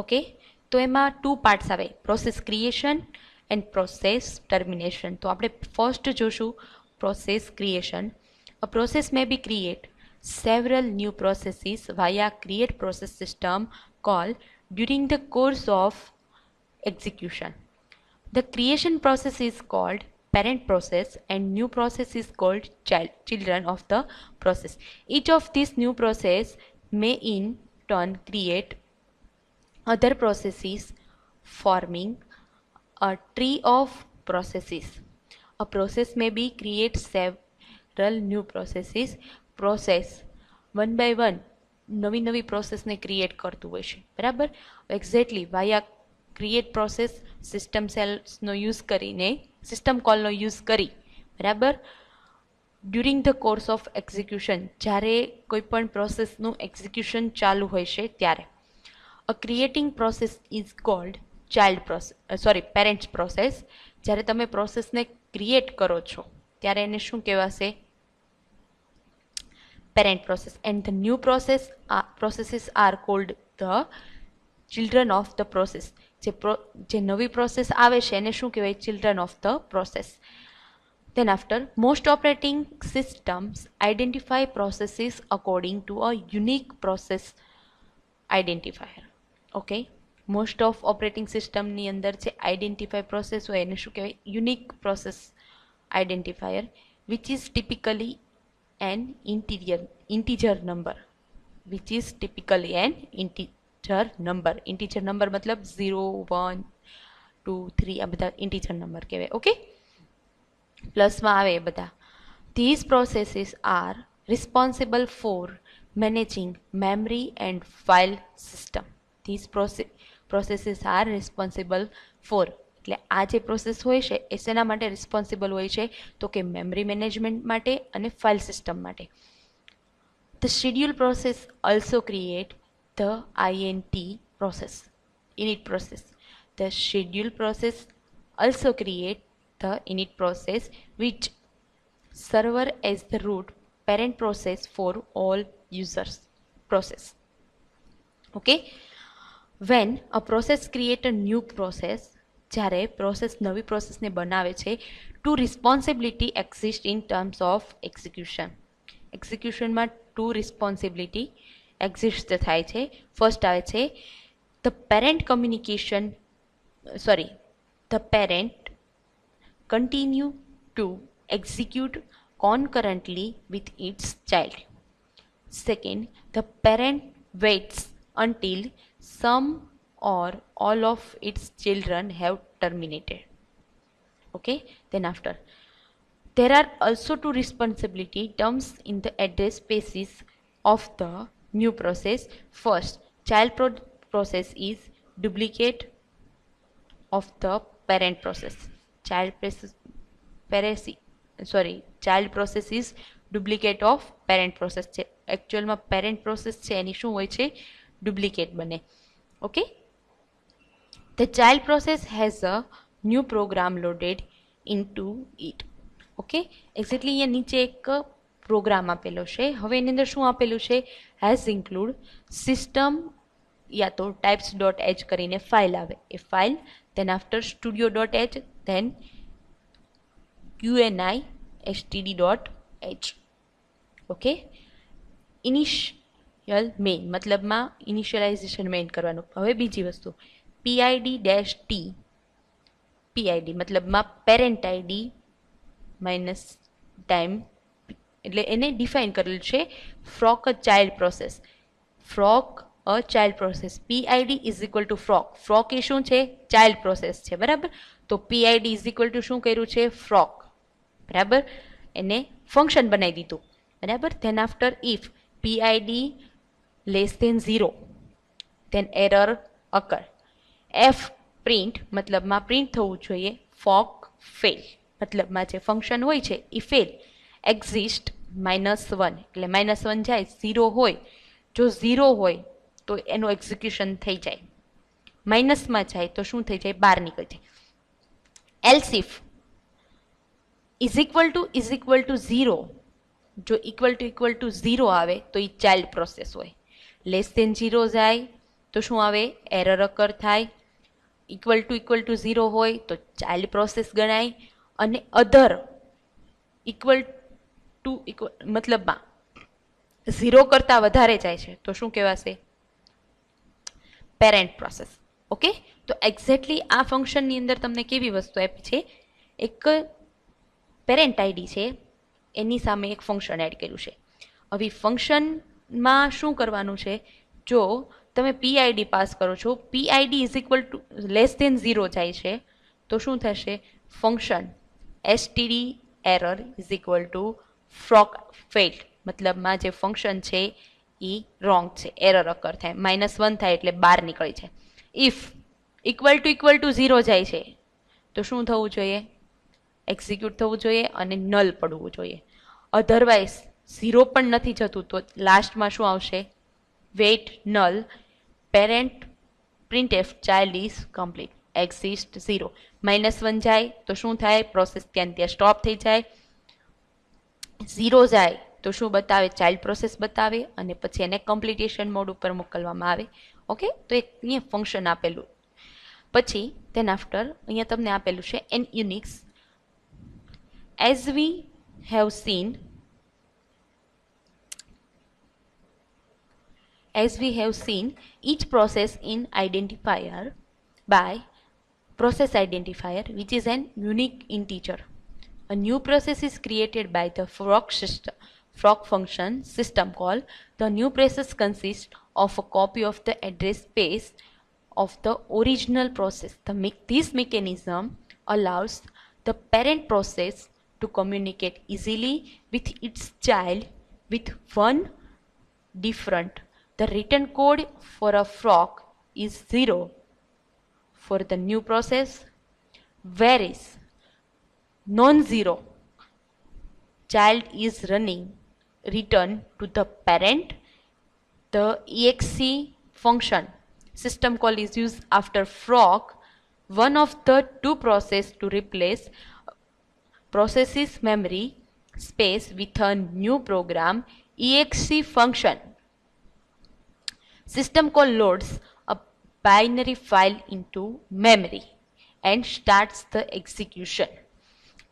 Okay તો એમાં two parts આવે process creation and process termination તો આપણે ફર્સ્ટ જોશું process creation a process may be create several new processes via create process system call during the course of execution the creation process is called parent process and new process is called child children of the process each of these new process may in turn create other processes forming a tree of processes. A process may be create several new processes. Process one by one નવી નવી પ્રોસેસને create કરતું હોય છે બરાબર exactly via create process system સેલ્સનો use કરીને system કોલનો યુઝ કરી બરાબર during the course of execution જ્યારે કોઈ પણ પ્રોસેસનું એક્ઝિક્યુશન ચાલુ હોય છે ત્યારે a creating process is called child process sorry parents process જ્યારે તમે પ્રોસેસને ક્રિએટ કરો છો ત્યારે એને શું કહેવાશે parent process and the new process uh, processes are called the children of the process જે પ્રો જે નવી પ્રોસેસ આવે છે એને શું કહેવાય children of the process then after most operating systems identify processes according to a unique process identifier okay most of operating સિસ્ટમની અંદર જે આઈડેન્ટિફાય પ્રોસેસ હોય એને શું કહેવાય unique process identifier which is typically an interior integer number which is typically an integer number integer number મતલબ zero one two three આ બધા ઇન્ટીજર નંબર કહેવાય ઓકે પ્લસમાં આવે એ બધા these processes are responsible for managing memory and file system this processes are responsible for એટલે આ જે પ્રોસેસ હોય છે એ શેના માટે રિસ્પોન્સિબલ હોય છે તો કે મેમરી મેનેજમેન્ટ માટે અને ફાઇલ સિસ્ટમ માટે the schedule process also create the INT process init process the schedule process also create the init process which server as the root parent process for all users process okay when a process create a new process જ્યારે process નવી પ્રોસેસને બનાવે છે two responsibility exist in terms of execution એક્ઝિક્યુશનમાં two responsibility exist થાય છે first આવે છે the parent communication sorry the parent continue to execute concurrently with its child. Second, the parent waits until some or all of its children have terminated okay then after there are also two responsibility terms in the address spaces of the new process first child pro process is duplicate of the parent process child process sorry child process is duplicate of parent process Actual એકચ્યુઅલમાં parent process છે એની શું duplicate બને okay the child process has a a program loaded into it okay exactly અહીંયા નીચે એક programme આપેલો છે હવે એની અંદર શું આપેલું છે હેઝ ઇન્ક્લુડ સિસ્ટમ યા તો ટાઈપ્સ ડોટ એચ કરીને ફાઇલ આવે એ file then after studio dot H then UNI STD dot H okay initial main મતલબમાં ઇનિશિયલાઇઝેશન મેઇન કરવાનું હવે બીજી વસ્તુ પીઆઈડી ડેશ ટી પીઆઈડી મતલબમાં પેરેન્ટ આઈડી માઇનસ ટાઈમ એટલે એને ડિફાઇન કરેલું છે fork a child process fork a child process PID is equal to fork fork એ શું છે ચાઇલ્ડ પ્રોસેસ છે બરાબર તો પીઆઈડી ઇઝ ઇક્વલ ટુ શું કર્યું છે ફ્રોક બરાબર એને ફંક્શન બનાવી દીધું બરાબર then after if PID less than zero then error occur F print મતલબમાં પ્રિન્ટ થવું જોઈએ ફોક ફેલ મતલબમાં જે ફંક્શન હોય છે એ ફેલ એક્ઝિસ્ટ માઇનસ વન એટલે માઇનસ વન જાય ઝીરો હોય જો ઝીરો હોય તો એનું એક્ઝિક્યુશન થઈ જાય માઇનસમાં જાય તો શું થઈ જાય બહાર નીકળી જાય else if is equal to is equal to zero જો equal to equal to zero આવે તો એ ચાઇલ્ડ પ્રોસેસ હોય લેસ દેન ઝીરો જાય તો શું આવે એરર અકર થાય equal to equal to zero હોય તો ચાઇલ્ડ પ્રોસેસ ગણાય અને અધર ઇક્વલ ટુ ઇક્વલ મતલબમાં ઝીરો કરતાં વધારે જાય છે તો શું કહેવાશે પેરેન્ટ પ્રોસેસ ઓકે તો એક્ઝેક્ટલી આ ફંક્શનની અંદર તમને કેવી વસ્તુ આપી છે એક પેરેન્ટ આઈડી છે એની સામે એક ફંક્શન એડ કર્યું છે હવે ફંક્શન માં શું કરવાનું છે જો તમે પીઆઈડી પાસ કરો છો PID is equal to less than zero જાય છે તો શું થશે function STD error is equal to fork failed મતલબમાં જે ફંક્શન છે એ રોંગ છે એરર અકર થાય માઇનસ વન થાય એટલે બહાર નીકળી છે if equal to equal to zero જાય છે તો શું થવું જોઈએ એક્ઝિક્યુટ થવું જોઈએ અને નલ પડવું જોઈએ અધરવાઇઝ ઝીરો પણ નથી જતું તો લાસ્ટમાં શું આવશે wait null parent print F child is complete exist zero minus one જાય તો શું થાય પ્રોસેસ ત્યાં ત્યાં સ્ટોપ થઈ જાય ઝીરો જાય તો શું બતાવે ચાઇલ્ડ પ્રોસેસ બતાવે અને પછી એને કમ્પ્લિટેશન મોડ ઉપર મોકલવામાં આવે ઓકે તો એક અહીંયા ફંક્શન આપેલું પછી તેના આફ્ટર અહીંયા તમને આપેલું છે an Unix as we have seen as we have seen each process in identifier by process identifier which is an unique integer. A new process is created by the frog system frog function system call. The new process consists of a copy of the address space of the original process. The me this mechanism allows the parent process to communicate easily with its child with one different the written code for a frog is 0 for the new process varies. non-zero child is running return to the parent the exe function system call is used after frog one of the two process to replace processes memory space with a new program exe function System call loads a binary file into memory and starts the execution.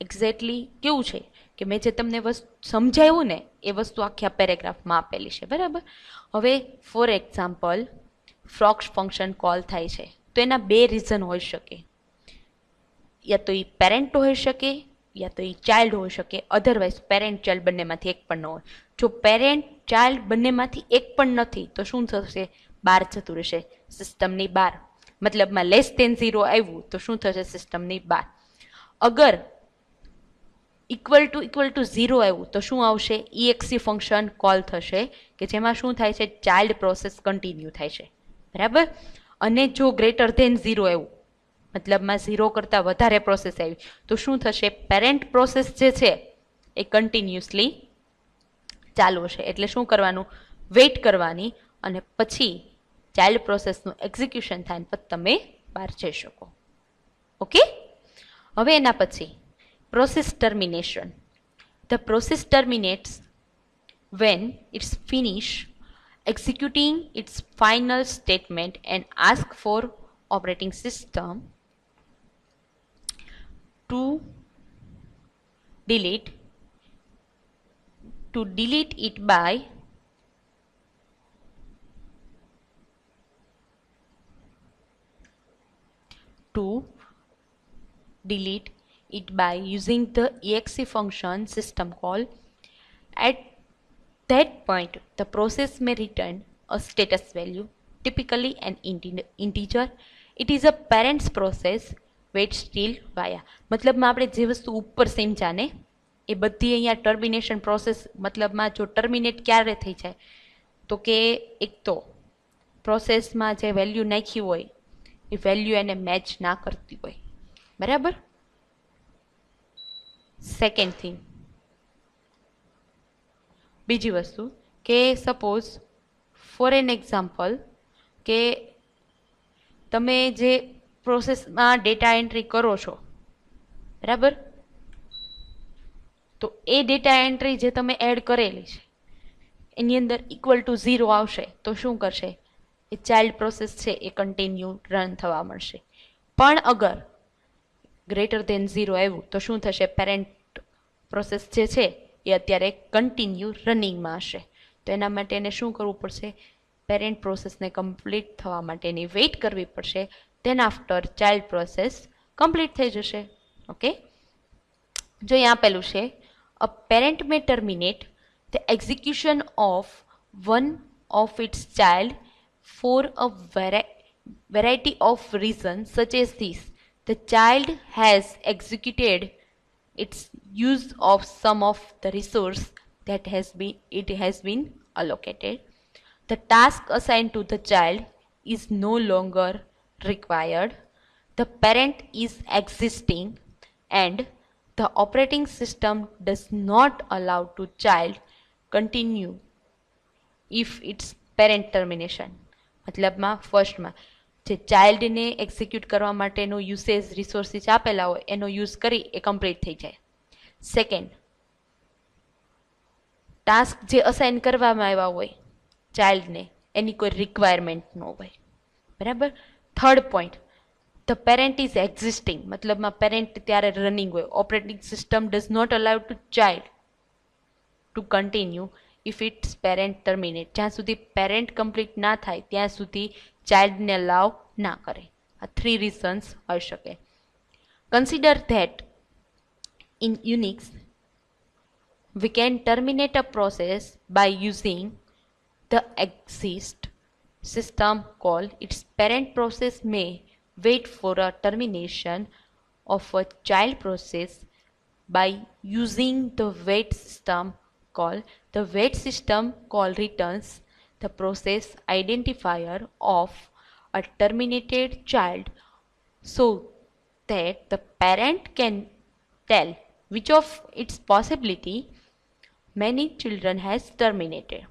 Exactly કેવું છે કે મેં જે તમને વસ્તુ સમજાવ્યું ને એ વસ્તુ આખા પેરેગ્રાફમાં આપેલી છે બરાબર હવે for example forks function call થાય છે તો એના બે રીઝન હોઈ શકે યા તો એ પેરેન્ટ હોઈ શકે યા તો એ ચાઇલ્ડ હોઈ શકે અધરવાઇઝ પેરેન્ટ ચાઇલ્ડ બંનેમાંથી એક પણ ન હોય જો પેરેન્ટ ચાઇલ્ડ બંનેમાંથી એક પણ નથી તો શું થશે બહાર જતું રહેશે સિસ્ટમની બહાર મતલબમાં લેસ દેન ઝીરો આવ્યું તો શું થશે સિસ્ટમની બહાર અગર equal to equal to zero આવ્યું તો શું આવશે ઈએક્સી ફંક્શન કોલ થશે કે જેમાં શું થાય છે ચાઇલ્ડ પ્રોસેસ કન્ટિન્યુ થાય છે બરાબર અને જો ગ્રેટર ધેન ઝીરો આવ્યું મતલબમાં ઝીરો કરતાં વધારે પ્રોસેસ આવી તો શું થશે પેરેન્ટ પ્રોસેસ જે છે એ કન્ટિન્યુઅસલી ચાલુ છે એટલે શું કરવાનું વેઇટ કરવાની અને પછી ચાઇલ્ડ પ્રોસેસનું એક્ઝિક્યુશન થાય પછી તમે બહાર જઈ શકો ઓકે હવે એના પછી process termination the process terminates when it's finish executing its final statement and ask for operating system to delete to delete it by to delete it by using the exe function system call at that point the process may return a status value typically an integer it is a parents process wait still via મતલબમાં આપણે જે વસ્તુ ઉપર same જાને એ બધી અહીંયા termination process મતલબમાં જો ટર્મિનેટ ક્યારે થઈ જાય તો કે એક તો પ્રોસેસમાં જે વેલ્યુ નાખી હોય એ વેલ્યુ એને મેચ ના કરતી હોય બરાબર સેકન્ડ થિંગ બીજી વસ્તુ કે સપોઝ ફોર એન એક્ઝામ્પલ કે તમે જે પ્રોસેસમાં ડેટા એન્ટ્રી કરો છો બરાબર તો એ ડેટા એન્ટ્રી જે તમે એડ કરેલી છે એની અંદર ઇક્વલ ટુ ઝીરો આવશે તો શું કરશે એ ચાઇલ્ડ પ્રોસેસ છે એ કન્ટિન્યુ રન થવા મળશે પણ અગર ગ્રેટર દેન ઝીરો આવ્યું તો શું થશે પેરેન્ટ પ્રોસેસ જે છે એ અત્યારે કન્ટિન્યુ રનિંગમાં હશે તો એના માટે એને શું કરવું પડશે પેરેન્ટ પ્રોસેસને કમ્પ્લીટ થવા માટેની વેઇટ કરવી પડશે તેન આફ્ટર ચાઇલ્ડ પ્રોસેસ કમ્પ્લીટ થઈ જશે ઓકે જો અહીં આપેલું છે a parent may terminate the execution of one of its child for a variety of reasons such as this. The child has executed its use of some of the resource that has been it has been allocated. The task assigned to the child is no longer required. The parent is existing and the operating system does not allow to child continue if its parent termination મતલબમાં ફર્સ્ટમાં જે ચાઇલ્ડને execute કરવા માટેનો usage resources આપેલા હોય એનો use કરી એ complete થઈ જાય સેકન્ડ ટાસ્ક જે અસાઇન કરવામાં આવ્યા હોય ચાઇલ્ડને એની કોઈ રિક્વાયરમેન્ટ ન હોય બરાબર third point the parent is existing મતલબમાં પેરેન્ટ ત્યારે રનિંગ હોય operating system does not allow to child to continue if its parent terminate જ્યાં સુધી પેરેન્ટ કમ્પ્લીટ ના થાય ત્યાં સુધી ચાઇલ્ડને લાવ ના કરે આ થ્રી રીઝન્સ હોઈ શકે consider that in Unix we can terminate a process by using the exist system call its parent process may wait for a termination of a child process by using the wait system call. The wait system call returns the process identifier of a terminated child so that the parent can tell which of its possibility many children has terminated.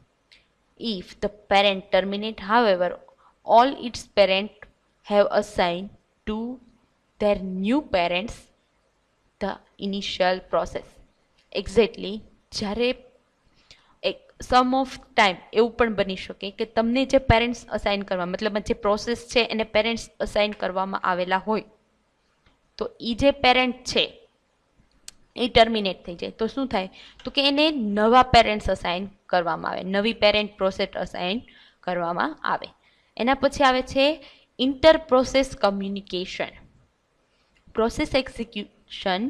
If the parent terminate however all its parent have assign to their new parents the initial process exactly જ્યારે એક સમ of time એવું પણ બની શકે કે તમને જે parents assign કરવા મતલબ જે પ્રોસેસ છે એને પેરેન્ટ્સ અસાઇન કરવામાં આવેલા હોય તો એ જે પેરેન્ટ છે એ ટર્મિનેટ થઈ જાય તો શું થાય તો કે એને નવા પેરેન્ટ્સ અસાઇન કરવામાં આવે નવી પેરેન્ટ પ્રોસેસ અસાઇન કરવામાં આવે એના પછી આવે છે interprocess communication. Process execution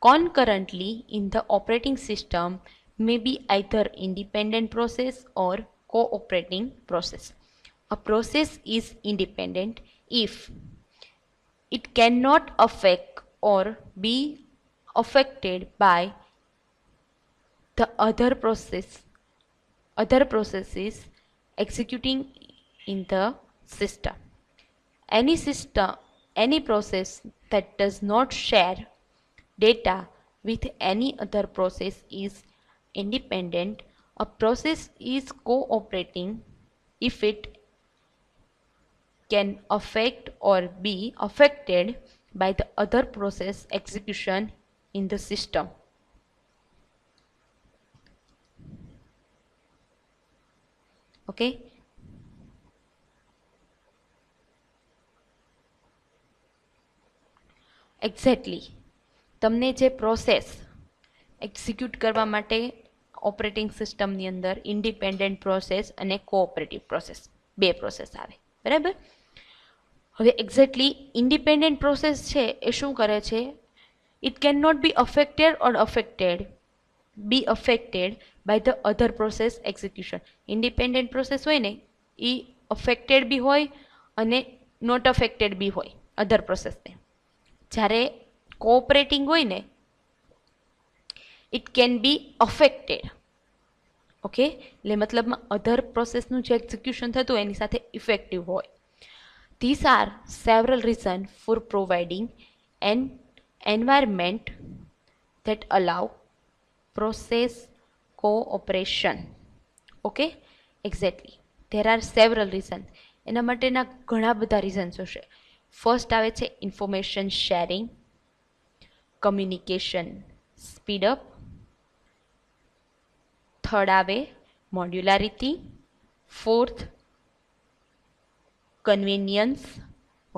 concurrently in the operating system may be either independent process or cooperating process. A process is independent if it cannot affect or be affected by the other process other processes executing in the system. Any system, any process that does not share data with any other process is independent. A process is cooperating if it can affect or be affected by the other process execution in the system. Okay exactly તમને જે process execute કરવા માટે operating સિસ્ટમની અંદર independent process અને cooperative process બે process આવે બરાબર હવે એક્ઝેક્ટલી ઇન્ડિપેન્ડન્ટ પ્રોસેસ છે એ શું કરે છે it can not be affected or affected be affected by the other process execution independent process હોય ને એ અફેક્ટેડ બી હોય અને નોટ અફેક્ટેડ બી હોય અધર પ્રોસેસને જ્યારે કોઓપરેટિંગ હોય ને it can be affected okay એટલે મતલબમાં અધર પ્રોસેસનું જે એક્ઝિક્યુશન થતું એની સાથે ઇફેક્ટિવ હોય this are several reason for providing an environment that allow process cooperation okay exactly there are several reason એના માટેના ઘણા બધા રીઝન્સ હશે ફર્સ્ટ આવે છે information sharing communication speedup third આવે મોડ્યુલારિટી ફોર્થ કન્વીનિયન્સ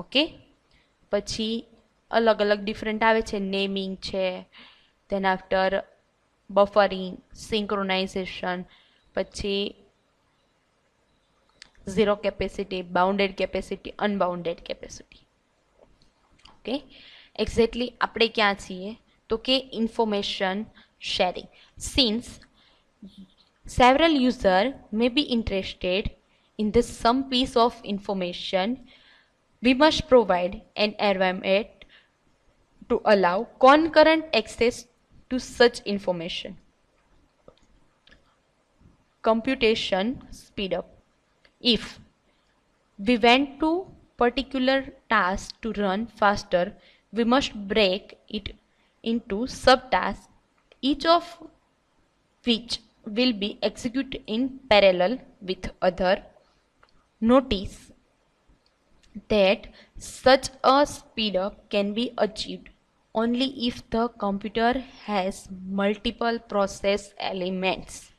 ઓકે પછી અલગ અલગ ડિફરન્ટ આવે છે નેમિંગ છે તેના આફ્ટર બફરિંગ સિંક્રોનાઇઝેશન પછી zero capacity bounded capacity unbounded capacity okay exactly આપણે ક્યાં છીએ તો કે information sharing since several user may be interested in this some piece of information we must provide an environment to allow concurrent access to such information computation speed up if we went to particular task to run faster, we must break it into subtasks, each of which will be executed in parallel with other. Notice that such a speedup can be achieved only if the computer has multiple process elements.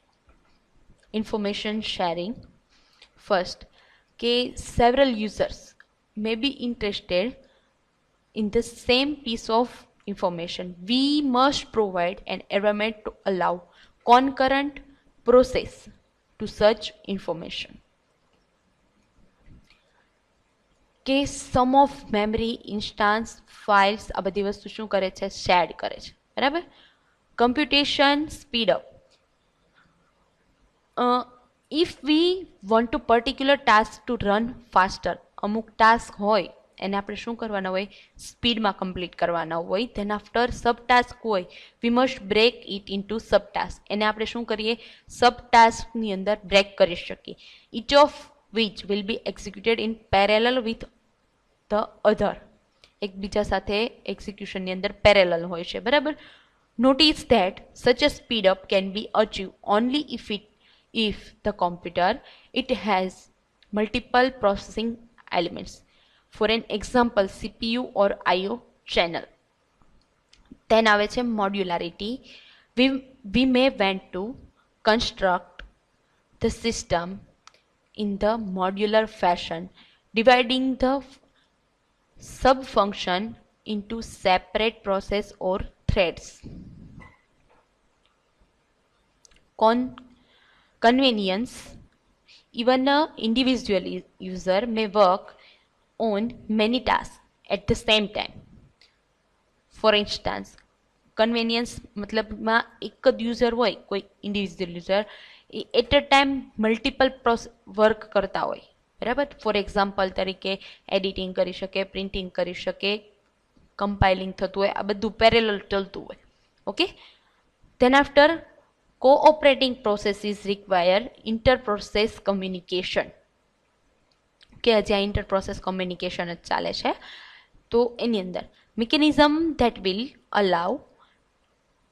Information sharing. First, K several users may be interested in the same piece of information. We must provide an environment to allow concurrent process to search information. Case sum of memory instance files, આ બધી વસ્તુ શું કરે છે shade કરે છે બરાબર computation we if we want to to task to run faster અમુક ટાસ્ક હોય એને આપણે શું કરવાના હોય સ્પીડમાં કમ્પ્લીટ કરવાના હોય ધેન આફ્ટર સબ ટાસ્ક હોય we must break it into subtask એને આપણે શું કરીએ સબ ટાસ્કની અંદર બ્રેક કરી શકીએ each of which will be executed in parallel with the other એકબીજા સાથે એક્ઝિક્યુશનની અંદર પેરેલલ હોય છે બરાબર notice that such a speed up can be achieve only if it if the computer it has multiple processing elements for an example cpu or io channel then આવે છે modularity we we may want to construct the system in the modular fashion dividing the sub function into separate process or threads convenience Even an individual user may work on many tasks at the same time. For instance convenience મતલબમાં એક જ user હોય કોઈ individual user એ at a time multiple પ્રોસ work કરતા હોય બરાબર ફોર એક્ઝામ્પલ તરીકે એડિટિંગ કરી શકે પ્રિન્ટિંગ કરી શકે કમ્પાઇલિંગ થતું હોય આ બધું પેરેલલ ચાલતું હોય okay then after cooperating processes require interprocess communication કે હજી આ ઇન્ટરપ્રોસેસ કોમ્યુનિકેશન જ ચાલે છે તો એની અંદર mechanism that will allow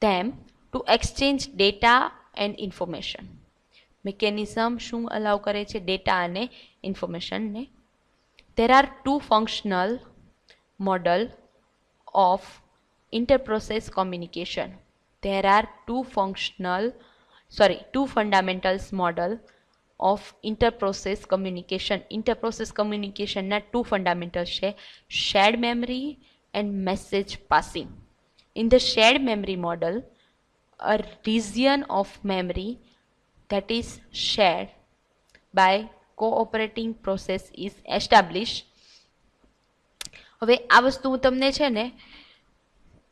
them to exchange data and information mechanism શું અલાઉ કરે છે ડેટા અને ઇન્ફોર્મેશનને there are two functional model of interprocess communication there are two functional sorry two fundamentals model of interprocess communication interprocess કમ્યુનિકેશનના two fundamental છે shared memory and message passing in the shared memory model a region of memory that is shared by cooperating process is established હવે આ વસ્તુ હું તમને છે ને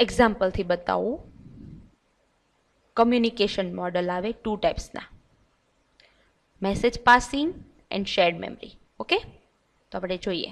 એક્ઝામ્પલથી બતાવું કમ્યુનિકેશન મોડલ આવે ટુ ટાઈપ્સના message passing and shared memory okay તો આપણે જોઈએ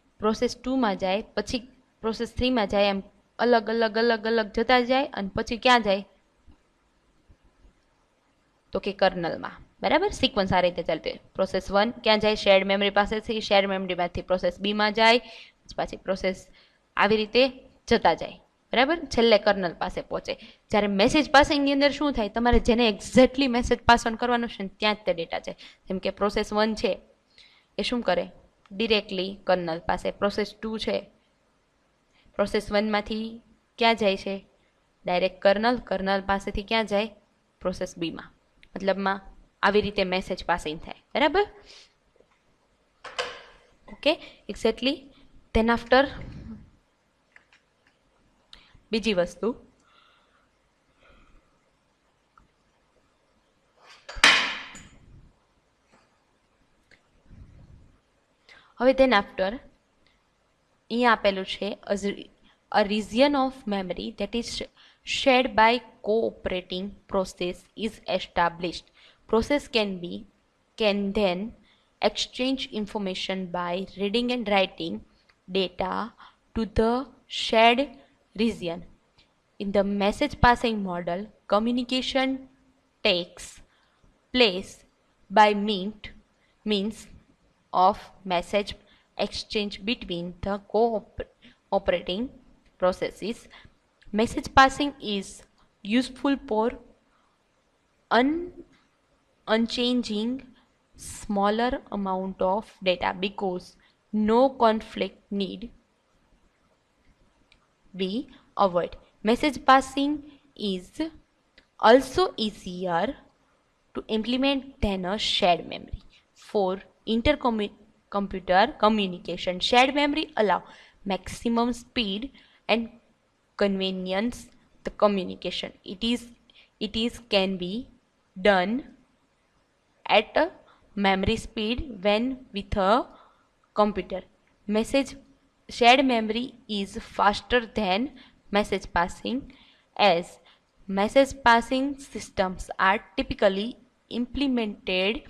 પ્રોસેસ ટુમાં જાય પછી પ્રોસેસ થ્રીમાં જાય એમ અલગ અલગ અલગ અલગ જતા જાય અને પછી ક્યાં જાય તો કે કર્નલમાં બરાબર સિક્વન્સ આ રીતે ચાલતી પ્રોસેસ વન ક્યાં જાય શેર્ડ મેમરી પાસેથી શેર મેમરીમાંથી પ્રોસેસ બીમાં જાય પછી પ્રોસેસ આવી રીતે જતા જાય બરાબર છેલ્લે કર્નલ પાસે પહોંચે જ્યારે મેસેજ પાસિંગની અંદર શું થાય તમારે જેને એક્ઝેક્ટલી મેસેજ પાસ ઓન કરવાનો છે ત્યાં જ તે ડેટા છે જેમ કે પ્રોસેસ વન છે એ શું કરે ડિરેક્ટલી કર્નલ પાસે પ્રોસેસ ટુ છે પ્રોસેસ વનમાંથી ક્યાં જાય છે ડાયરેક્ટ કર્નલ કર્નલ પાસેથી ક્યાં જાય પ્રોસેસ બીમાં મતલબમાં આવી રીતે મેસેજ પાસિંગ થાય બરાબર ઓકે એક્ઝેક્ટલી ધેન આફ્ટર બીજી વસ્તુ હવે દેન આફ્ટર અહીં આપેલું છે a region of memory shared by cooperating process is established process can be can then exchange information by reading and writing data to the shared region in the message passing model communication takes place by means means of message exchange between the cooperating processes. Message passing is useful for un unchanging smaller amount of data because no conflict need be avoided. Message passing is also easier to implement than a shared memory. For intercomputer communication. Shared memory allow maximum speed and convenience the communication. It is it is can be done at a memory speed when with a computer. Message shared memory is faster than message passing as message passing systems are typically implemented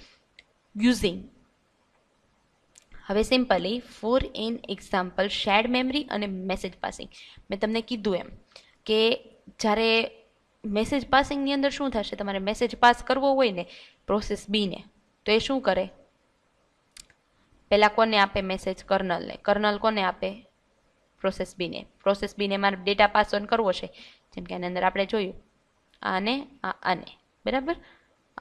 using હવે simply for in example shared memory અને message passing મેં તમને કીધું એમ કે જ્યારે message પાસિંગની અંદર શું થશે તમારે મેસેજ પાસ કરવો હોય ને પ્રોસેસ બીને તો એ શું કરે પહેલાં કોને આપે મેસેજ કર્નલને કર્નલ કોને આપે પ્રોસેસ બીને પ્રોસેસ બીને મારે ડેટા પાસ ઓન કરવો છે જેમ કે આની અંદર આપણે જોયું આને આ આને બરાબર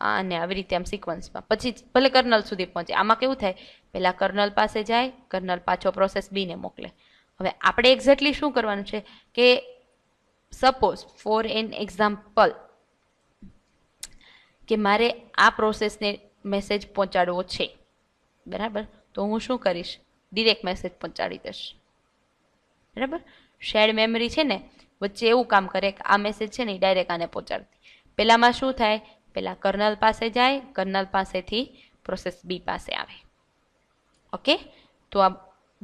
અને આવી રીતે આમ સિક્વન્સમાં પછી ભલે કર્નલ સુધી પહોંચે આમાં કેવું થાય પહેલાં કર્નલ પાસે જાય કર્નલ પાછો પ્રોસેસ બીને મોકલે હવે આપણે એક્ઝેક્ટલી શું કરવાનું છે કે સપોઝ ફોર એન એક્ઝામ્પલ કે મારે આ પ્રોસેસને મેસેજ પહોંચાડવો છે બરાબર તો હું શું કરીશ ડિરેક્ટ મેસેજ પહોંચાડી દઈશ બરાબર શેર્ડ મેમરી છે ને વચ્ચે એવું કામ કરે કે આ મેસેજ છે ને ડાયરેક્ટ આને પહોંચાડતી પહેલાંમાં શું થાય પહેલાં કર્નલ પાસે જાય કર્નલ પાસેથી પ્રોસેસ બી પાસે આવે ઓકે તો આ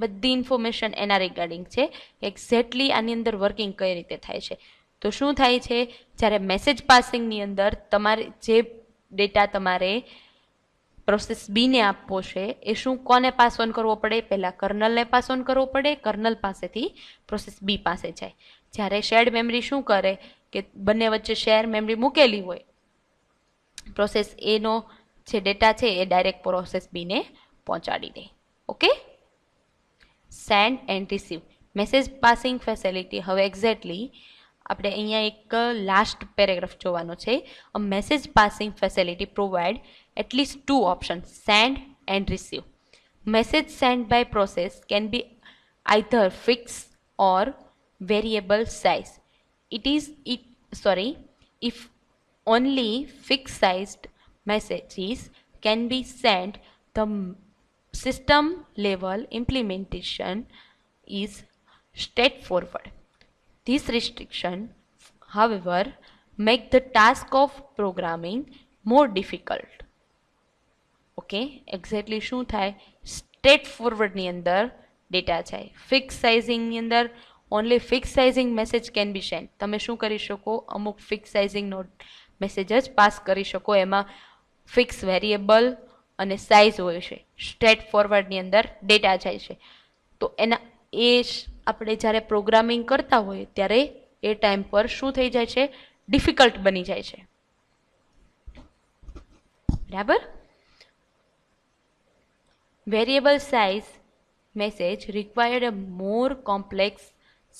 બધી ઇન્ફોર્મેશન એના રિગાર્ડિંગ છે કે એક્ઝેક્ટલી આની અંદર વર્કિંગ કઈ રીતે થાય છે તો શું થાય છે જ્યારે મેસેજ પાસિંગની અંદર તમારે જે ડેટા તમારે પ્રોસેસ બીને આપવો છે એ શું કોને પાસ ઓન કરવો પડે પહેલાં કર્નલને પાસ ઓન કરવો પડે કર્નલ પાસેથી પ્રોસેસ બી પાસે જાય જ્યારે શેર્ડ મેમરી શું કરે કે બંને વચ્ચે શેર મેમરી મૂકેલી હોય પ્રોસેસ એનો જે ડેટા છે એ ડાયરેક્ટ પ્રોસેસ બીને પહોંચાડી દે okay send and receive message passing facility હવે એક્ઝેક્ટલી આપણે અહીંયા એક લાસ્ટ પેરેગ્રાફ જોવાનો છે a message passing facility provide at least two option send and receive message send by process can be either fix or variable size it is it sorry if only fixed sized messages can be sent the system level implementation is straightforward this restriction however make the task of programming more difficult okay exactly okay exactly શું ni andar data chai fixed sizing ni andar only fixed sizing message can be sent tame shu kari shako amuk fixed sizing note message જ pass કરી શકો એમાં fix variable અને size હોય છે straight ફોરવર્ડની અંદર data જાય છે તો એના એ આપણે જ્યારે પ્રોગ્રામિંગ કરતા હોય ત્યારે એ ટાઈમ પર શું થઈ જાય છે ડિફિકલ્ટ બની જાય છે બરાબર variable size message required a more complex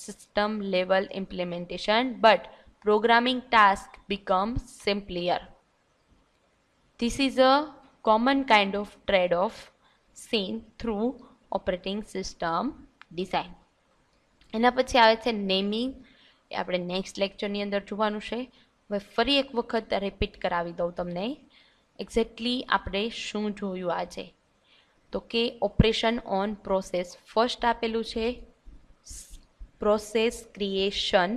system level implementation but programming task becomes simpler. This is a common kind of trade-off seen through operating system design. એના પછી આવે છે નેમિંગ એ આપણે નેક્સ્ટ લેક્ચરની અંદર જોવાનું છે હવે ફરી એક વખત રિપીટ કરાવી દઉં તમને એક્ઝેક્ટલી આપણે શું જોયું આજે તો કે ઓપરેશન ઓન પ્રોસેસ ફર્સ્ટ આપેલું છે પ્રોસેસ ક્રિએશન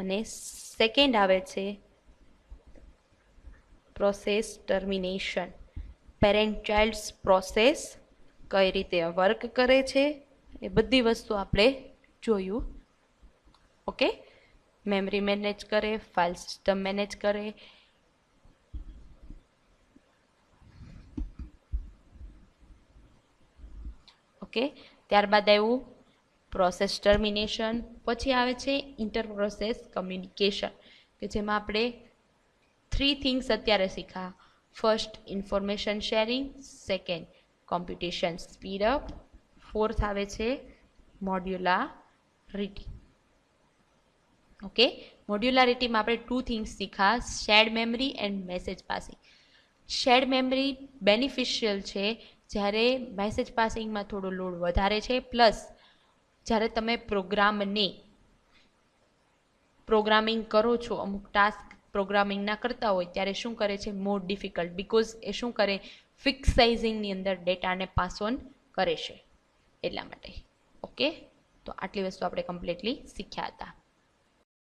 અને સેકન્ડ આવે છે process termination parent childs process કઈ રીતે વર્ક કરે છે એ બધી વસ્તુ આપણે જોયું ઓકે મેમરી મેનેજ કરે ફાઇલ સિસ્ટમ મેનેજ કરે ઓકે ત્યારબાદ આવ્યું પ્રોસેસ ટર્મિનેશન પછી આવે છે ઇન્ટર પ્રોસેસ કમ્યુનિકેશન કે જેમાં આપણે થ્રી થિંગ્સ અત્યારે શીખ્યા first information sharing second competition speedup fourth આવે છે મોડ્યુલારિટી ઓકે મોડ્યુલારિટીમાં આપણે ટુ થિંગ્સ શીખ્યા shared memory and message passing shared memory beneficial છે જ્યારે મેસેજ પાસિંગમાં થોડો લોડ વધારે છે પ્લસ જ્યારે તમે પ્રોગ્રામને પ્રોગ્રામિંગ કરો છો અમુક ટાસ્ક પ્રોગ્રામિંગના કરતા હોય ત્યારે શું કરે છે મોર ડિફિકલ્ટ બિકોઝ એ શું કરે ફિક્સ સાઇઝિંગની અંદર ડેટાને પાસ ઓન કરે છે એટલા માટે ઓકે તો આટલી વસ્તુ આપણે કમ્પ્લીટલી શીખ્યા હતા